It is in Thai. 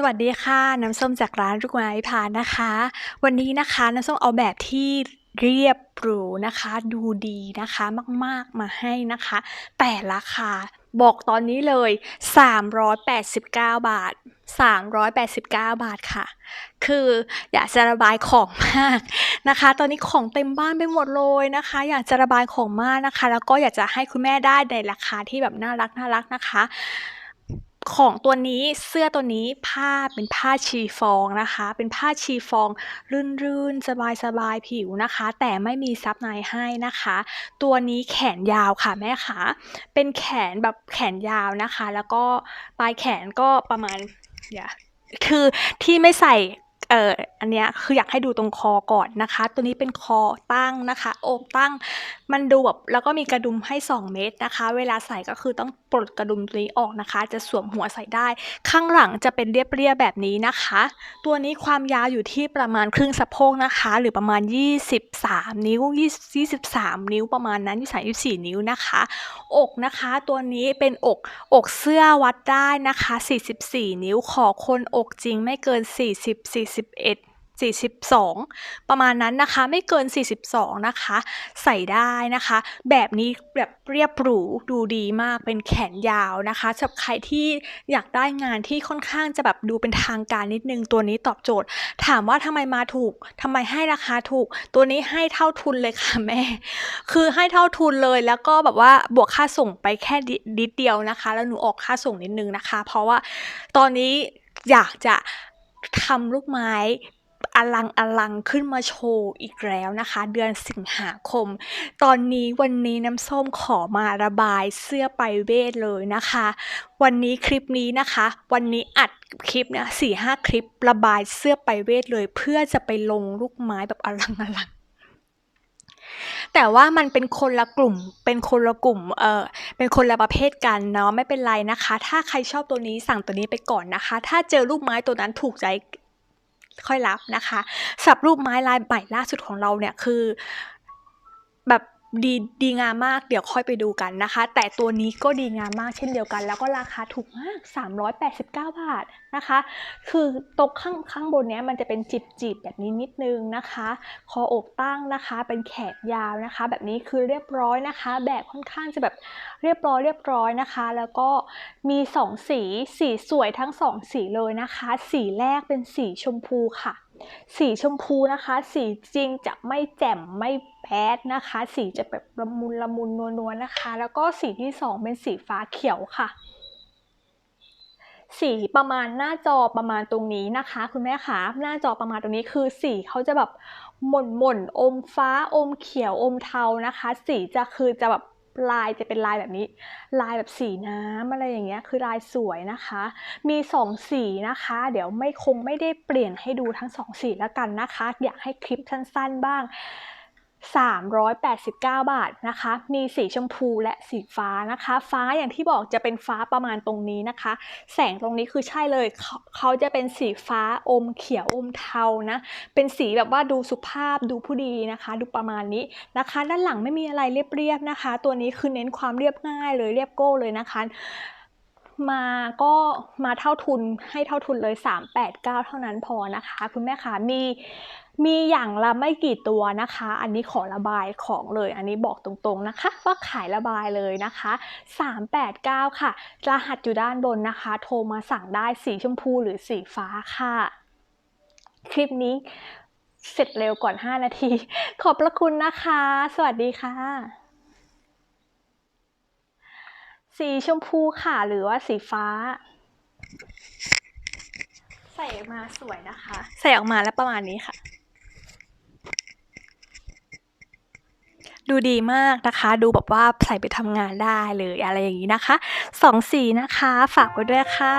สวัสดีค่ะ น้ำส้มจากร้านลูกไม้พานะคะ วันนี้นะคะน้ำส้มเอาแบบที่เรียบหรูนะคะ ดูดีนะคะมากๆมาให้นะคะ แต่ราคาบอกตอนนี้เลย 389 บาท 389 บาทค่ะ คืออยากจะระบายของมากนะคะ ตอนนี้ของเต็มบ้านไปหมดเลยนะคะ อยากจะระบายของมากนะคะ แล้วก็อยากจะให้คุณแม่ได้ในราคาที่แบบน่ารักน่ารักนะคะ ของตัวนี้เสื้อตัวนี้ผ้าเป็นผ้าชีฟองนะคะ เป็นผ้าชีฟอง รื่นๆ สบายๆ ผิวนะคะ แต่ไม่มีซับในให้นะคะ ตัวนี้แขนยาวค่ะแม่คะเป็นแขนแบบแขนยาวนะคะ แล้วก็ปลายแขนก็ประมาณอย่าคือที่ไม่ใส่ เอออันเนี้ยคืออยากให้ดูตรงคอก่อนนะคะ ตัวนี้เป็นคอตั้งนะคะอกตั้ง มันดูแบบแล้วก็มีกระดุมให้ 2 เม็ดนะคะ เวลาใส่ก็คือต้องปลดกระดุมตัวนี้ออกนะคะ จะสวมหัวใส่ได้ ข้างหลังจะเป็นเรียบๆแบบนี้นะคะ ตัวนี้ความยาวอยู่ที่ประมาณครึ่งสะโพกนะคะ หรือประมาณ 23 นิ้ว 23 นิ้วประมาณนั้น23 24 นิ้วนะคะ อกนะคะตัวนี้เป็นอกอกเสื้อวัดได้นะคะ 44 นิ้วขอคนอกจริงไม่เกิน 40 41 42 ประมาณนั้นนะคะ ไม่เกิน 42 นะคะ ใส่ได้นะคะ แบบนี้แบบเรียบหรูดูดีมากเป็นแขนยาวนะคะสำหรับใครที่อยากได้งานที่ค่อนข้างจะแบบดูเป็นทางการนิดนึง ตัวนี้ตอบโจทย์ ถามว่าทำไมมาถูกทำไมให้ราคาถูก ตัวนี้ให้เท่าทุนเลยค่ะแม่ คือให้เท่าทุนเลยแล้วก็แบบว่าบวกค่าส่งไปแค่ดิดเดียวนะคะ แล้วหนูออกค่าส่งนิดนึงนะคะ เพราะว่าตอนนี้อยากจะ ทำลูกไม้อลังอลังขึ้นมาโชว์อีกแล้วนะคะ เดือนสิงหาคม ตอนนี้วันนี้น้ำส้มขอมาระบายเสื้อไปเวทเลยนะคะ วันนี้คลิปนี้นะคะ วันนี้อัดคลิปเนี่ยสี่ห้าคลิประบายเสื้อไปเวทเลย เพื่อจะไปลงลูกไม้แบบอลังอลัง แต่ว่ามันเป็นคนละกลุ่ม เป็นคนละกลุ่ม เออเป็นคนละประเภทกันเนาะ ไม่เป็นไรนะคะ ถ้าใครชอบตัวนี้สั่งตัวนี้ไปก่อนนะคะ ถ้าเจอลูกไม้ตัวนั้นถูกใจค่อยรับนะคะสับรูปไม้ลายใหม่ล่าสุดของเราเนี่ยคือ ดีดีงามมากเดี๋ยวค่อยไปดูกันนะคะ แต่ตัวนี้ก็ดีงามมากเช่นเดียวกัน แล้วก็ราคาถูกมาก 389 บาทนะคะ คือตรงข้างข้างบนเนี้ยมันจะเป็นจิบจีบแบบนี้นิดนึงนะคะ คออกตั้งนะคะเป็นแขนยาวนะคะ แบบนี้คือเรียบร้อยนะคะ แบบค่อนข้างจะแบบเรียบร้อยเรียบร้อยนะคะ แล้วก็มีสองสีสีสวยทั้งสองสีเลยนะคะ สีแรกเป็นสีชมพูค่ะ สีชมพูนะคะ สีจริงจะไม่แจ่มไม่แบดนะคะ สีจะแบบละมุนละมุนนัวนัวๆนะคะ แล้วก็สีที่สองเป็นสีฟ้าเขียวค่ะ สีประมาณหน้าจอประมาณตรงนี้นะคะ คุณแม่คะหน้าจอประมาณตรงนี้คือสีเขาจะแบบหม่นหม่นอมฟ้าอมเขียวอมเทานะคะ สีจะคือจะแบบ ลายจะเป็นลายแบบนี้ ลายแบบสีน้ำอะไรอย่างเงี้ยคือลายสวยนะคะ มีสองสีนะคะ เดี๋ยวไม่คงไม่ได้เปลี่ยนให้ดูทั้งสองสีแล้วกันนะคะ อยากให้คลิปสั้นๆบ้าง 389 บาทนะคะ มีสีชมพูและสีฟ้านะคะ ฟ้าอย่างที่บอกจะเป็นฟ้าประมาณตรงนี้นะคะ แสงตรงนี้คือใช่เลยเขาเขาจะเป็นสีฟ้าอมเขียวอมเทานะ เป็นสีแบบว่าดูสุภาพดูผู้ดีนะคะ ดูประมาณนี้นะคะ ด้านหลังไม่มีอะไรเรียบๆนะคะ ตัวนี้คือเน้นความเรียบง่ายเลยเรียบโก้เลยนะคะ มาก็มาเท่าทุนให้เท่าทุนเลย 389 เท่านั้นพอนะคะ คุณแม่คะมีมีอย่างละไม่กี่ตัวนะคะ อันนี้ขอระบายของเลย อันนี้บอกตรงๆนะคะ ว่าขายระบายเลยนะคะ 389 ค่ะ รหัสอยู่ด้านบนนะคะ โทรมาสั่งได้สีชมพูหรือสีฟ้าค่ะ คลิปนี้เสร็จเร็วก่อน 5 นาที ขอบพระคุณนะคะ สวัสดีค่ะ สีชมพูค่ะ หรือว่าสีฟ้า ใส่ออกมาสวยนะคะ ใส่ออกมาแล้วประมาณนี้ค่ะ ดูดีมากนะคะ ดูแบบว่าใส่ไปทำงานได้เลยอะไรอย่างนี้นะคะสองสีนะคะ ฝากไว้ด้วยค่ะ